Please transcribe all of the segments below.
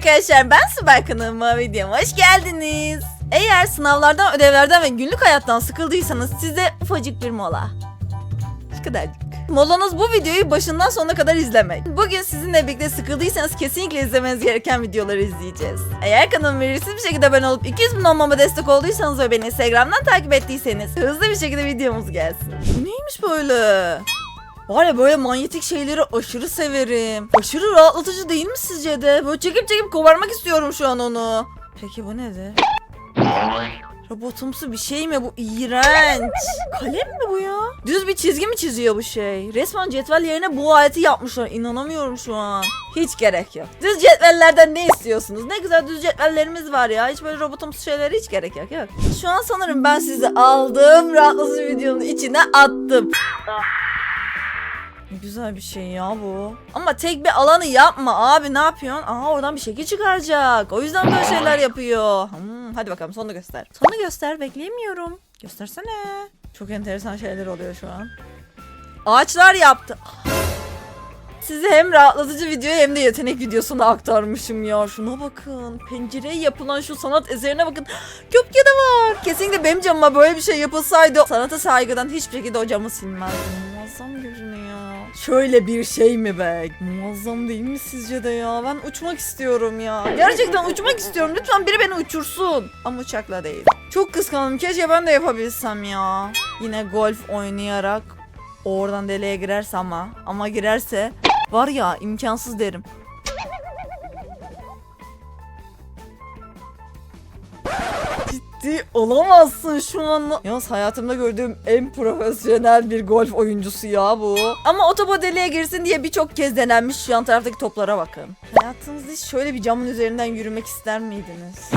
arkadaşlar ben Süper kanalıma videoma hoş geldiniz. Eğer sınavlardan, ödevlerden ve günlük hayattan sıkıldıysanız size ufacık bir mola. Şu kadarcık. Molanız bu videoyu başından sonuna kadar izlemek. Bugün sizinle birlikte sıkıldıysanız kesinlikle izlemeniz gereken videoları izleyeceğiz. Eğer kanalıma ücretsiz bir şekilde abone olup 200 bin olmama destek olduysanız ve beni Instagram'dan takip ettiyseniz hızlı bir şekilde videomuz gelsin. Neymiş böyle? Var ya böyle manyetik şeyleri aşırı severim. Aşırı rahatlatıcı değil mi sizce de? Böyle çekip çekip kovarmak istiyorum şu an onu. Peki bu nedir? Robotumsu bir şey mi bu? İğrenç. Kalem mi bu ya? Düz bir çizgi mi çiziyor bu şey? Resmen cetvel yerine bu aleti yapmışlar. İnanamıyorum şu an. Hiç gerek yok. Düz cetvellerden ne istiyorsunuz? Ne güzel düz cetvellerimiz var ya. Hiç böyle robotumsu şeylere hiç gerek yok. yok. Şu an sanırım ben sizi aldım. Rahatlatıcı videonun içine attım. Güzel bir şey ya bu. Ama tek bir alanı yapma abi ne yapıyorsun? Aa oradan bir şekil çıkaracak. O yüzden böyle şeyler yapıyor. Hmm, hadi bakalım sonunu göster. Sonunu göster bekleyemiyorum. Göstersene. Çok enteresan şeyler oluyor şu an. Ağaçlar yaptı. Size hem rahatlatıcı videoyu hem de yetenek videosunu aktarmışım ya. Şuna bakın. Pencereye yapılan şu sanat eserine bakın. Köpke de var. Kesinlikle benim camıma böyle bir şey yapılsaydı sanata saygıdan hiçbir şekilde o camı silmezdim. Muazzam görünüyor. Şöyle bir şey mi be? Muazzam değil mi sizce de ya? Ben uçmak istiyorum ya. Gerçekten uçmak istiyorum. Lütfen biri beni uçursun. Ama uçakla değil. Çok kıskandım. Keşke ben de yapabilsem ya. Yine golf oynayarak oradan deliğe girerse ama. Ama girerse var ya imkansız derim. Ciddi olamazsın şu an. Yalnız hayatımda gördüğüm en profesyonel bir golf oyuncusu ya bu. Ama otoba deliğe girsin diye birçok kez denenmiş şu yan taraftaki toplara bakın. Hayatınızda hiç şöyle bir camın üzerinden yürümek ister miydiniz?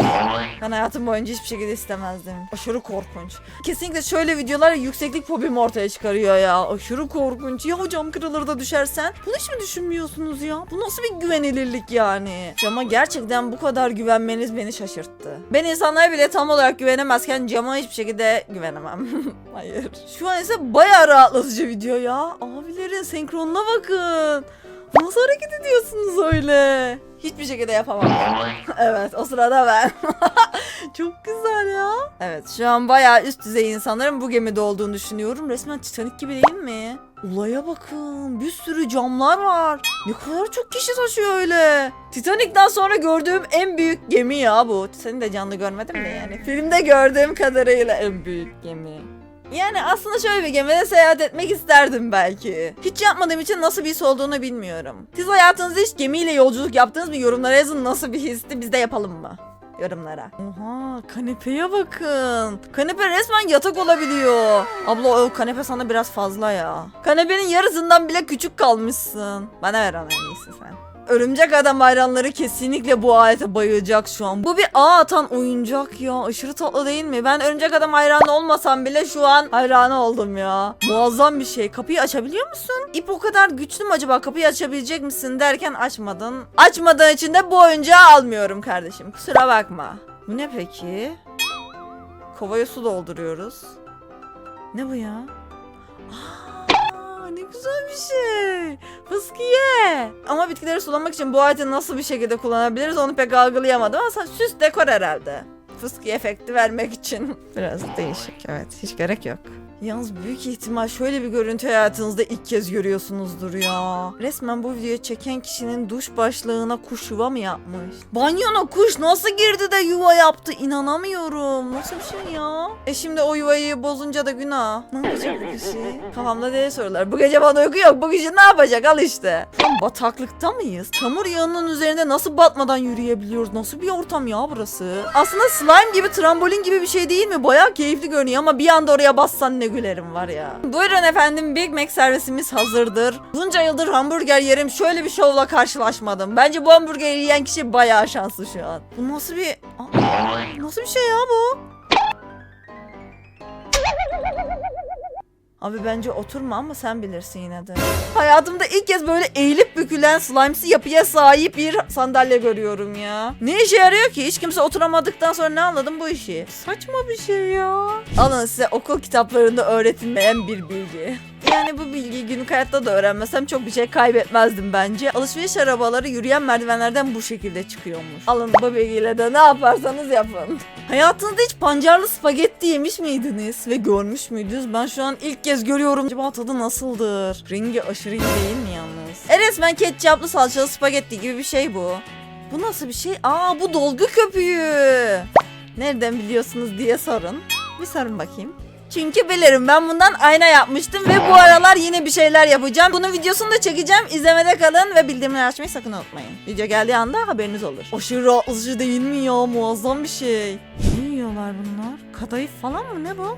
Ben hayatım boyunca hiçbir şekilde istemezdim. Aşırı korkunç. Kesinlikle şöyle videolar yükseklik fobimi ortaya çıkarıyor ya. Aşırı korkunç. Ya cam kırılır da düşersen? Bunu hiç mi düşünmüyorsunuz ya? Bu nasıl bir güvenilirlik yani? Cama gerçekten bu kadar güvenmeniz beni şaşırttı. Ben insanlara bile tam olarak güvenemezken cama hiçbir şekilde güvenemem. Hayır. Şu an ise bayağı rahatlatıcı video ya. Abilerin senkronuna bakın. Nasıl hareket ediyorsunuz öyle? Hiçbir şekilde yapamam. evet o sırada ben. Çok güzel ya. Evet şu an bayağı üst düzey insanların bu gemide olduğunu düşünüyorum. Resmen Titanic gibi değil mi? Olaya bakın. Bir sürü camlar var. Ne kadar çok kişi taşıyor öyle. Titanic'ten sonra gördüğüm en büyük gemi ya bu. Seni de canlı görmedim de yani. Filmde gördüğüm kadarıyla en büyük gemi. Yani aslında şöyle bir gemide seyahat etmek isterdim belki. Hiç yapmadığım için nasıl bir his olduğunu bilmiyorum. Siz hayatınızda hiç gemiyle yolculuk yaptınız mı? Yorumlara yazın nasıl bir histi biz de yapalım mı? Yorumlara. Oha kanepeye bakın. Kanepe resmen yatak olabiliyor. Abla o kanepe sana biraz fazla ya. Kanepenin yarısından bile küçük kalmışsın. Bana ver onu en iyisi sen. Örümcek adam hayranları kesinlikle bu alete bayılacak şu an. Bu bir ağ atan oyuncak ya. Aşırı tatlı değil mi? Ben örümcek adam hayranı olmasam bile şu an hayranı oldum ya. Muazzam bir şey. Kapıyı açabiliyor musun? İp o kadar güçlü mü acaba? Kapıyı açabilecek misin derken açmadın. Açmadığın için de bu oyuncağı almıyorum kardeşim. Kusura bakma. Bu ne peki? Kovaya su dolduruyoruz. Ne bu ya? Aa, ne güzel bir şey. Ama bitkileri sulamak için bu aleti nasıl bir şekilde kullanabiliriz onu pek algılayamadım ama süs dekor herhalde. Fıskiye efekti vermek için. Biraz değişik evet hiç gerek yok. Yalnız büyük ihtimal şöyle bir görüntü hayatınızda ilk kez görüyorsunuzdur ya. Resmen bu videoyu çeken kişinin duş başlığına kuş yuva mı yapmış? Banyona kuş nasıl girdi de yuva yaptı? İnanamıyorum. Nasıl bir şey ya? E şimdi o yuvayı bozunca da günah. Ne yapacak bu kişi? Kafamda deli sorular. Bu gece bana uyku yok. Bu kişi ne yapacak? Al işte. Tam bataklıkta mıyız? Çamur yağının üzerinde nasıl batmadan yürüyebiliyoruz? Nasıl bir ortam ya burası? Aslında slime gibi, trambolin gibi bir şey değil mi? Bayağı keyifli görünüyor ama bir anda oraya bassan ne gülerim var ya. Buyurun efendim Big Mac servisimiz hazırdır. Bunca yıldır hamburger yerim şöyle bir şovla karşılaşmadım. Bence bu hamburgeri yiyen kişi bayağı şanslı şu an. Bu nasıl bir... Aa, nasıl bir şey ya bu? Abi bence oturma ama sen bilirsin yine de. Hayatımda ilk kez böyle eğilip bükülen slime'si yapıya sahip bir sandalye görüyorum ya. Ne işe yarıyor ki? Hiç kimse oturamadıktan sonra ne anladım bu işi? Saçma bir şey ya. Alın size okul kitaplarında öğretilmeyen bir bilgi. Yani bu bilgiyi günlük hayatta da öğrenmesem çok bir şey kaybetmezdim bence. Alışveriş arabaları yürüyen merdivenlerden bu şekilde çıkıyormuş. Alın bu bilgiyle de ne yaparsanız yapın. Hayatınızda hiç pancarlı spagetti yemiş miydiniz ve görmüş müydünüz? Ben şu an ilk kez görüyorum. Acaba tadı nasıldır? Rengi aşırı iyi değil mi yalnız? E resmen ketçaplı salçalı spagetti gibi bir şey bu. Bu nasıl bir şey? Aa bu dolgu köpüğü. Nereden biliyorsunuz diye sorun. Bir sorun bakayım. Çünkü bilirim ben bundan ayna yapmıştım ve bu aralar yine bir şeyler yapacağım. Bunun videosunu da çekeceğim. İzlemede kalın ve bildirimleri açmayı sakın unutmayın. Video geldiği anda haberiniz olur. Aşırı rahatlatıcı değil mi ya? Muazzam bir şey. Ne yiyorlar bunlar? Kadayıf falan mı? Ne bu?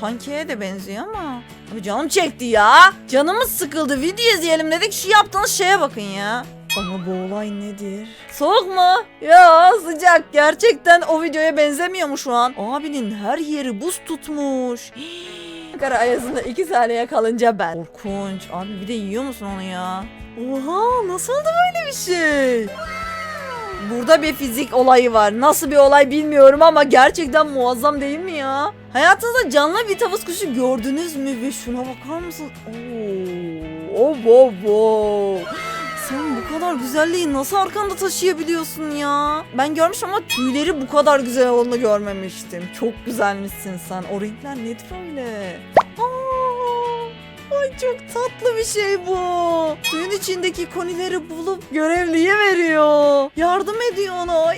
Pankeğe de benziyor ama. Abi canım çekti ya. Canımız sıkıldı. Video izleyelim dedik. Şu yaptığınız şeye bakın ya. Ama bu olay nedir? Soğuk mu? Ya sıcak. Gerçekten o videoya benzemiyor mu şu an? Abinin her yeri buz tutmuş. Ankara ayazında iki saniye kalınca ben. Korkunç. Abi bir de yiyor musun onu ya? Oha nasıl oldu böyle bir şey? Burada bir fizik olayı var. Nasıl bir olay bilmiyorum ama gerçekten muazzam değil mi ya? Hayatınızda canlı bir tavus kuşu gördünüz mü? Ve şuna bakar mısın? Oo, oh, wow, wow. Kadar güzelliği nasıl arkanda taşıyabiliyorsun ya? Ben görmüşüm ama tüyleri bu kadar güzel olduğunu görmemiştim. Çok güzelmişsin sen. O renkler nedir öyle? Aa, ay çok tatlı bir şey bu. Suyun içindeki konileri bulup görevliye veriyor. Yardım ediyor ona.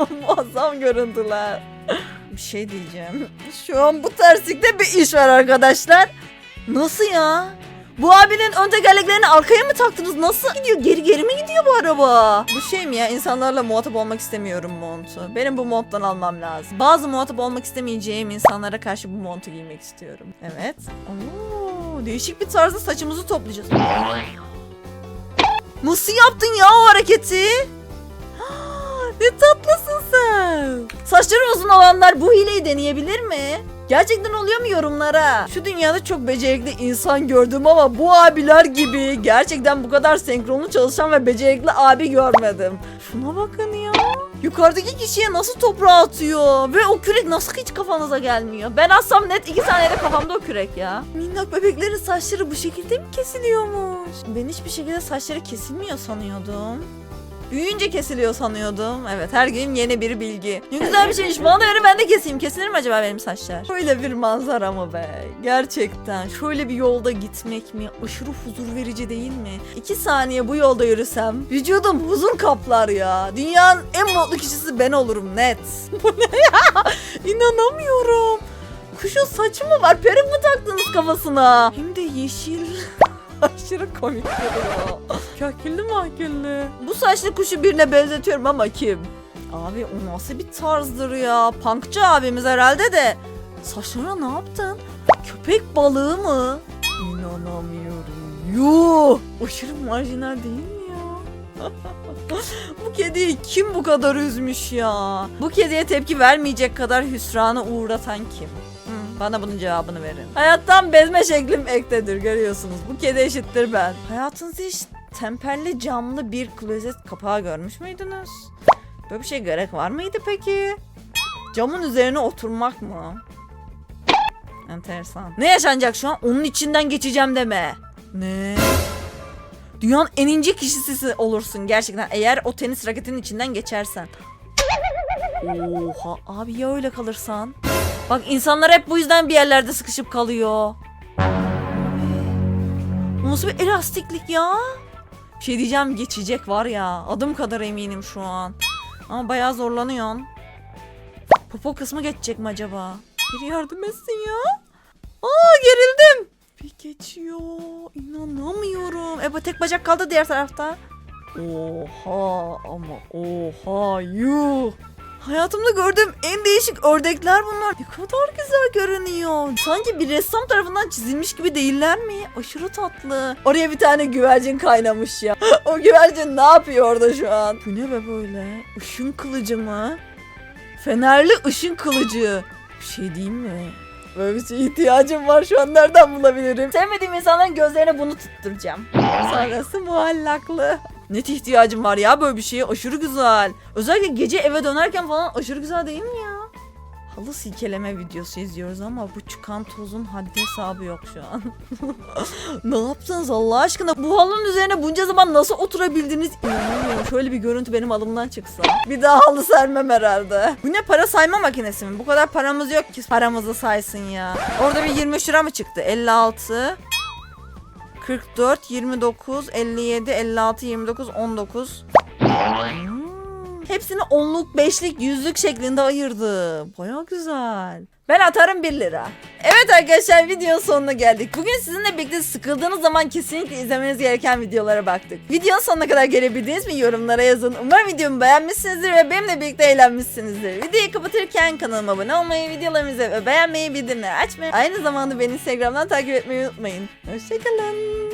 Muazzam görüntüler. Bir şey diyeceğim. Şu an bu terslikte bir iş var arkadaşlar. Nasıl ya? Bu abinin ön tekerleklerini arkaya mı taktınız? Nasıl gidiyor? Geri geri mi gidiyor bu araba? Bu şey mi ya? İnsanlarla muhatap olmak istemiyorum montu. Benim bu monttan almam lazım. Bazı muhatap olmak istemeyeceğim insanlara karşı bu montu giymek istiyorum. Evet. Oo, değişik bir tarzda saçımızı toplayacağız. Nasıl yaptın ya o hareketi? ne tatlısın sen. Saçları uzun olanlar bu hileyi deneyebilir mi? Gerçekten oluyor mu yorumlara? Şu dünyada çok becerikli insan gördüm ama bu abiler gibi gerçekten bu kadar senkronlu çalışan ve becerikli abi görmedim. Şuna bakın ya. Yukarıdaki kişiye nasıl toprağı atıyor ve o kürek nasıl hiç kafanıza gelmiyor? Ben atsam net iki saniyede kafamda o kürek ya. Minnak bebeklerin saçları bu şekilde mi kesiliyormuş? Ben hiçbir şekilde saçları kesilmiyor sanıyordum. Büyüyünce kesiliyor sanıyordum. Evet her gün yeni bir bilgi. Ne güzel bir şeymiş. Bana da verin ben de keseyim. Kesilir mi acaba benim saçlar? Şöyle bir manzara mı be? Gerçekten şöyle bir yolda gitmek mi? Aşırı huzur verici değil mi? İki saniye bu yolda yürüsem vücudum huzur kaplar ya. Dünyanın en mutlu kişisi ben olurum net. bu ne ya? İnanamıyorum. Kuşun saçı mı var? Peruk mu taktınız kafasına? Hem de yeşil. Aşırı komik duruyor. Kakilli mahkilli. Bu saçlı kuşu birine benzetiyorum ama kim? Abi o nasıl bir tarzdır ya? Punkçı abimiz herhalde de. Saçlara ne yaptın? Köpek balığı mı? İnanamıyorum. Yuh! Aşırı marjinal değil mi ya? bu kediyi kim bu kadar üzmüş ya? Bu kediye tepki vermeyecek kadar hüsrana uğratan kim? Bana bunun cevabını verin. Hayattan bezme şeklim ektedir görüyorsunuz. Bu kedi eşittir ben. Hayatınızda hiç temperli camlı bir klozet kapağı görmüş müydünüz? Böyle bir şey gerek var mıydı peki? Camın üzerine oturmak mı? Enteresan. Ne yaşanacak şu an? Onun içinden geçeceğim deme. Ne? Dünyanın en ince kişisi olursun gerçekten eğer o tenis raketinin içinden geçersen. Oha abi ya öyle kalırsan? Bak insanlar hep bu yüzden bir yerlerde sıkışıp kalıyor. Bu Nasıl bir elastiklik ya? Bir şey diyeceğim geçecek var ya. Adım kadar eminim şu an. Ama bayağı zorlanıyorsun. Popo kısmı geçecek mi acaba? Bir yardım etsin ya. Aa gerildim. Bir geçiyor. İnanamıyorum. E bu tek bacak kaldı diğer tarafta. Oha ama oha yuh. Hayatımda gördüğüm en değişik ördekler bunlar. Ne kadar güzel görünüyor. Sanki bir ressam tarafından çizilmiş gibi değiller mi? Aşırı tatlı. Oraya bir tane güvercin kaynamış ya. o güvercin ne yapıyor orada şu an? Bu ne be böyle? Işın kılıcı mı? Fenerli ışın kılıcı. Bir şey diyeyim mi? Böyle bir şeye ihtiyacım var şu an nereden bulabilirim? Sevmediğim insanların gözlerine bunu tutturacağım. Sonrası muallaklı. Net ihtiyacım var ya böyle bir şeye aşırı güzel. Özellikle gece eve dönerken falan aşırı güzel değil mi ya? Halı silkeleme videosu izliyoruz ama bu çıkan tozun haddi hesabı yok şu an. ne yaptınız Allah aşkına? Bu halının üzerine bunca zaman nasıl oturabildiniz? İnanamıyorum. Şöyle bir görüntü benim alımdan çıksa. Bir daha halı sermem herhalde. Bu ne para sayma makinesi mi? Bu kadar paramız yok ki paramızı saysın ya. Orada bir 23 lira mı çıktı? 56 44, 29, 57, 56, 29, 19. Hmm. Hepsini onluk, beşlik, yüzlük şeklinde ayırdım. Baya güzel. Ben atarım 1 lira. Evet arkadaşlar videonun sonuna geldik. Bugün sizinle birlikte sıkıldığınız zaman kesinlikle izlemeniz gereken videolara baktık. Videonun sonuna kadar gelebildiniz mi yorumlara yazın. Umarım videomu beğenmişsinizdir ve benimle birlikte eğlenmişsinizdir. Videoyu kapatırken kanalıma abone olmayı, videolarımı izlemeyi ve beğenmeyi, bildirimleri açmayı, aynı zamanda beni Instagram'dan takip etmeyi unutmayın. Hoşçakalın.